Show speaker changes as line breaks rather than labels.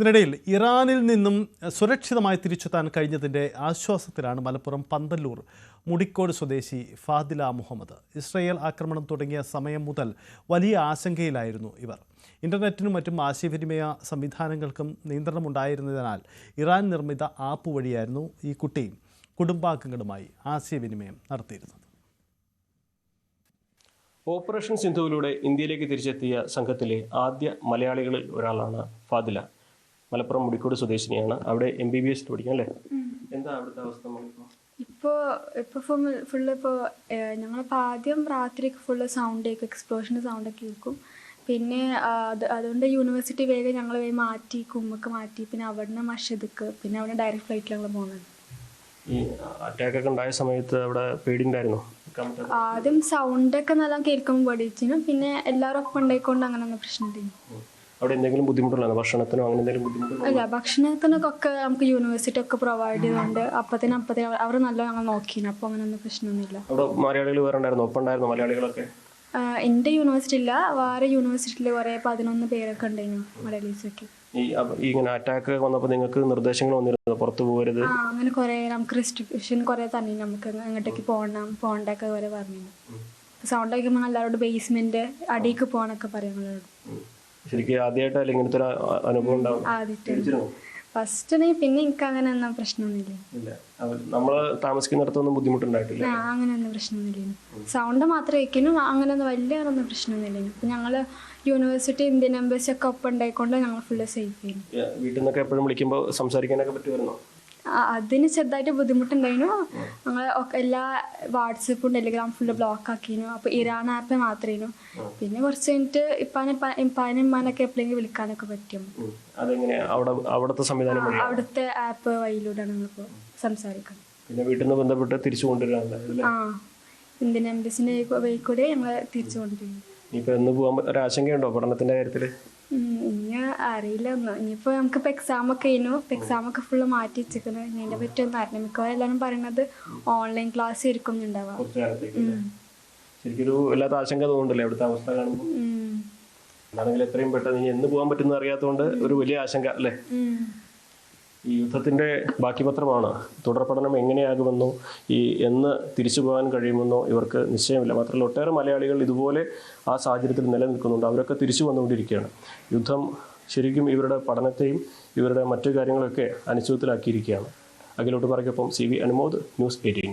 ഇതിനിടയിൽ ഇറാനിൽ നിന്നും സുരക്ഷിതമായി തിരിച്ചെത്താൻ കഴിഞ്ഞതിന്റെ ആശ്വാസത്തിലാണ് മലപ്പുറം പന്തല്ലൂർ മുടിക്കോട് സ്വദേശി ഫാദില മുഹമ്മദ്. ഇസ്രയേൽ ആക്രമണം തുടങ്ങിയ സമയം മുതൽ വലിയ ആശങ്കയിലായിരുന്നു ഇവർ. ഇന്റർനെറ്റിനും മറ്റും ആശയവിനിമയ സംവിധാനങ്ങൾക്കും നിയന്ത്രണമുണ്ടായിരുന്നതിനാൽ ഇറാൻ നിർമ്മിത ആപ്പ് വഴിയായിരുന്നു ഈ കുട്ടി കുടുംബാംഗങ്ങളുമായി ആശയവിനിമയം നടത്തിയിരുന്നത്.
ഓപ്പറേഷൻ സിന്ധുവിലൂടെ ഇന്ത്യയിലേക്ക് തിരിച്ചെത്തിയ സംഘത്തിലെ ആദ്യ മലയാളികളിൽ ഒരാളാണ് ഫാദില. മലപ്പുറം മുടിക്കോട് സ്വദേശിനിയാണ്. അവിടെ എം ബി ബി എസ് പഠിക്കാം അല്ലേ? എന്താ അവിടുത്തെ അവസ്ഥ
ഇപ്പോൾ ഇപ്പോൾ ഫുൾ ഫുള്ള് ഇപ്പോൾ ഞങ്ങളിപ്പോൾ ആദ്യം രാത്രിയൊക്കെ ഫുള്ള് സൗണ്ടൊക്കെ എക്സ്പ്ലോഷന്റെ സൗണ്ടൊക്കെ കേൾക്കും പിന്നെ അത് അതുകൊണ്ട് യൂണിവേഴ്സിറ്റി വേഗം ഞങ്ങൾ വേഗം മാറ്റി കുമ്മക്ക് മാറ്റി. പിന്നെ അവിടുന്ന് മഷദക്ക് പിന്നെ അവിടെ ഡയറക്റ്റ് ഫ്ലൈറ്റിൽ ഞങ്ങൾ പോകുന്നത്
ഈ അറ്റാക്ക് ഒക്കെ ഉണ്ടായ സമയത്ത് അവിടെ പേടിണ്ടായിരുന്നോ
ആദ്യം സൗണ്ടൊക്കെ നല്ല കേൾക്കുമ്പോൾ പേടിച്ചിരുന്നു. പിന്നെ എല്ലാവരും ഒപ്പം ഉണ്ടായിക്കൊണ്ട് അങ്ങനെ ഒന്നും പ്രശ്നമില്ല.
ഉം. അവിടെ എന്തെങ്കിലും ബുദ്ധിമുട്ടുള്ളതാണ്? ഭക്ഷണത്തിനോ അങ്ങനെ എന്തെങ്കിലും ബുദ്ധിമുട്ടുണ്ടോ
അല്ല ഭക്ഷണത്തിനൊക്കെ നമുക്ക് യൂണിവേഴ്സിറ്റി ഒക്കെ പ്രൊവൈഡ് ചെയ്തുകൊണ്ട് അപ്പത്തിന് അപ്പത്തിന് അവർ നല്ല ഞങ്ങൾ നോക്കിയിരുന്നു അപ്പോൾ അങ്ങനെ ഒന്നും പ്രശ്നമൊന്നുമില്ല.
അവിടെ മലയാളികൾ വേറെ ഉണ്ടായിരുന്നു? ഒപ്പം ഉണ്ടായിരുന്നു മലയാളികളൊക്കെ?
ആഹ് എന്റെ യൂണിവേഴ്സിറ്റി ഇല്ല. വേറെ യൂണിവേഴ്സിറ്റിയിൽ കുറേ പതിനൊന്ന് പേരൊക്കെ ഉണ്ടായിരുന്നു മലയാളീസൊക്കെ
ഈ അപ്പ- ഈ ഇങ്ങനെ അറ്റാക്ക് വന്നപ്പോൾ നിങ്ങൾക്ക് നിർദ്ദേശങ്ങൾ വന്നിരുന്നു? പുറത്തു പോകരുത്.
ആ അങ്ങനെ കുറേ നമുക്ക് റെസ്ട്രിക്ഷൻ കുറേ തന്നെ നമുക്ക് അങ്ങോട്ടേക്ക് പോകണം പോകണ്ടൊക്കെ വരെ പറഞ്ഞു സൗണ്ട് കേൾക്കുമ്പോൾ എല്ലാവരോട് ബേസ്മെന്റ് അടിയിലേക്ക് പോകണൊക്കെ പറയും നമ്മളോട്
ഉം. ശരിക്കും ആദ്യമായിട്ടല്ല ഇങ്ങനത്തെ ഒരു അനുഭവം ഉണ്ടാവും.
ആദ്യത്തെ ഫസ്റ്റ് പിന്നെ എനിക്ക് അങ്ങനെ ഒന്നും പ്രശ്നമൊന്നുമില്ല.
നമ്മൾ താമസിക്കുന്നിടത്തൊന്നും ബുദ്ധിമുട്ടുണ്ടായിട്ടില്ല.
അങ്ങനെ ഒന്നും പ്രശ്നമൊന്നുമില്ല. സൗണ്ട് മാത്രം വയ്ക്കാനും അങ്ങനെ ഒന്നും വലിയ ഒന്നും പ്രശ്നമൊന്നുമില്ല. ഞങ്ങൾ ഞങ്ങൾ യൂണിവേഴ്സിറ്റി ഇന്ത്യൻ എംബസി ഒക്കെ ഒപ്പം ഉണ്ടായിക്കൊണ്ട് ഞങ്ങൾ ഫുള്ള് സേഫ് ചെയ്യുന്നു
ഈ വീട്ടിൽ നിന്നൊക്കെ എപ്പോഴും വിളിക്കുമ്പോൾ സംസാരിക്കാനൊക്കെ പറ്റുമായിരുന്നോ?
അതിന് ചെറുതായിട്ട് ബുദ്ധിമുട്ടുണ്ടായിരുന്നു. ഞങ്ങൾ എല്ലാ വാട്സപ്പും ടെലിഗ്രാം ഫുള്ള് ബ്ലോക്ക് ആക്കിയിരുന്നു. അപ്പോൾ ഇറാൻ ആപ്പ് മാത്രമായിരുന്നു പിന്നെ കുറച്ച് കഴിഞ്ഞിട്ട് ഇപ്പാനെ ഇപ്പാനും ഇമ്മാനൊക്കെ എപ്പോഴെങ്കിലും വിളിക്കാനൊക്കെ പറ്റും.
അവിടുത്തെ സംവിധാനം
അവിടുത്തെ ആപ്പ് വഴിയിലൂടെയാണ് നമ്മളിപ്പോൾ സംസാരിക്കുന്നത്.
പിന്നെ വീട്ടിൽ നിന്ന് ബന്ധപ്പെട്ട് തിരിച്ചു കൊണ്ടുവരാനുള്ള
ആ. ഇന്ത്യൻ എംബസിന്റെ വഴി കൂടെ ഞങ്ങൾ തിരിച്ചു കൊണ്ടുവരും.
ഇനിയിപ്പോ എന്ന് പോകാൻ ഒരു ആശങ്കയുണ്ടോ പഠനത്തിന്റെ കാര്യത്തിൽ?
അറിയില്ല ഒന്നും. നമുക്ക് നമുക്കിപ്പോൾ എക്സാം ഒക്കെ കഴിഞ്ഞു. ഇപ്പം എക്സാം ഒക്കെ ഫുള്ള് മാറ്റി വെച്ചിരിക്കുന്നത് ഇനി അതിനെ പറ്റി ഒന്നും അറിയില്ല മിക്കവാറും എല്ലാവരും പറയുന്നത് ഓൺലൈൻ ക്ലാസ് ആയിരിക്കും ഉണ്ടാവുക
കുറച്ച് കാലത്തേക്ക് ശരിക്കും ഒരു വല്ലാത്ത ആശങ്ക തോന്നുന്നുണ്ടല്ലേ ഇവിടുത്തെ അവസ്ഥ കാണുമ്പോൾ
ഉം.
എത്രയും പെട്ടെന്ന് ഇനി എന്ന് പോകാൻ പറ്റുന്ന അറിയാത്തതുകൊണ്ട് ഒരു വലിയ ആശങ്ക അല്ലേ? ഈ യുദ്ധത്തിന്റെ ബാക്കി പത്രമാണ് തുടർ പഠനം എങ്ങനെയാകുമെന്നോ ഈ എന്ന് തിരിച്ചു പോകാൻ കഴിയുമെന്നോ ഇവർക്ക് നിശ്ചയമില്ല. മാത്രമല്ല ഒട്ടേറെ മലയാളികൾ ഇതുപോലെ ആ സാഹചര്യത്തിൽ നിലനിൽക്കുന്നുണ്ട്. അവരൊക്കെ തിരിച്ചു വന്നുകൊണ്ടിരിക്കുകയാണ്. യുദ്ധം ശരിക്കും ഇവരുടെ പഠനത്തെയും ഇവരുടെ മറ്റു കാര്യങ്ങളൊക്കെ അനിശ്ചിതത്തിലാക്കിയിരിക്കുകയാണ് അഖിലോട്ട് പറയ്ക്കൊപ്പം C V Anumod News eighteen.